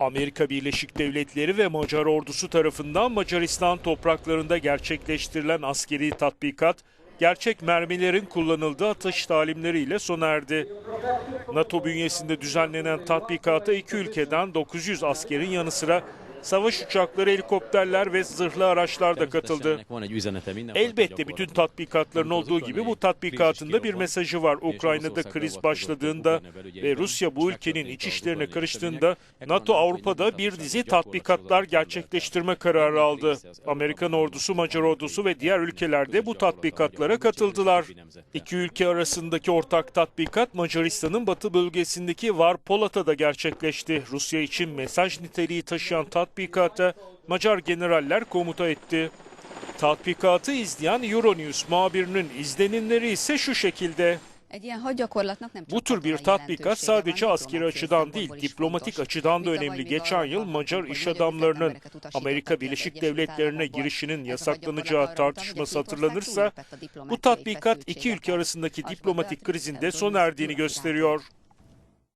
Amerika Birleşik Devletleri ve Macar ordusu tarafından Macaristan topraklarında gerçekleştirilen askeri tatbikat, gerçek mermilerin kullanıldığı atış talimleriyle sona erdi. NATO bünyesinde düzenlenen tatbikata iki ülkeden 900 askerin yanı sıra savaş uçakları, helikopterler ve zırhlı araçlar da katıldı. Elbette bütün tatbikatların olduğu gibi bu tatbikatında bir mesajı var. Ukrayna'da kriz başladığında ve Rusya bu ülkenin iç işlerine karıştığında NATO Avrupa'da bir dizi tatbikatlar gerçekleştirme kararı aldı. Amerikan ordusu, Macar ordusu ve diğer ülkelerde bu tatbikatlara katıldılar. İki ülke arasındaki ortak tatbikat Macaristan'ın batı bölgesindeki Varpolata'da gerçekleşti. Rusya için mesaj niteliği taşıyan tatbikata Macar generaller komuta etti. Tatbikatı izleyen Euronews muhabirinin izlenimleri ise şu şekilde. Bu tür bir tatbikat sadece askeri açıdan değil, diplomatik açıdan da önemli. Geçen yıl Macar iş adamlarının Amerika Birleşik Devletleri'ne girişinin yasaklanacağı tartışması hatırlanırsa, bu tatbikat iki ülke arasındaki diplomatik krizin de sona erdiğini gösteriyor.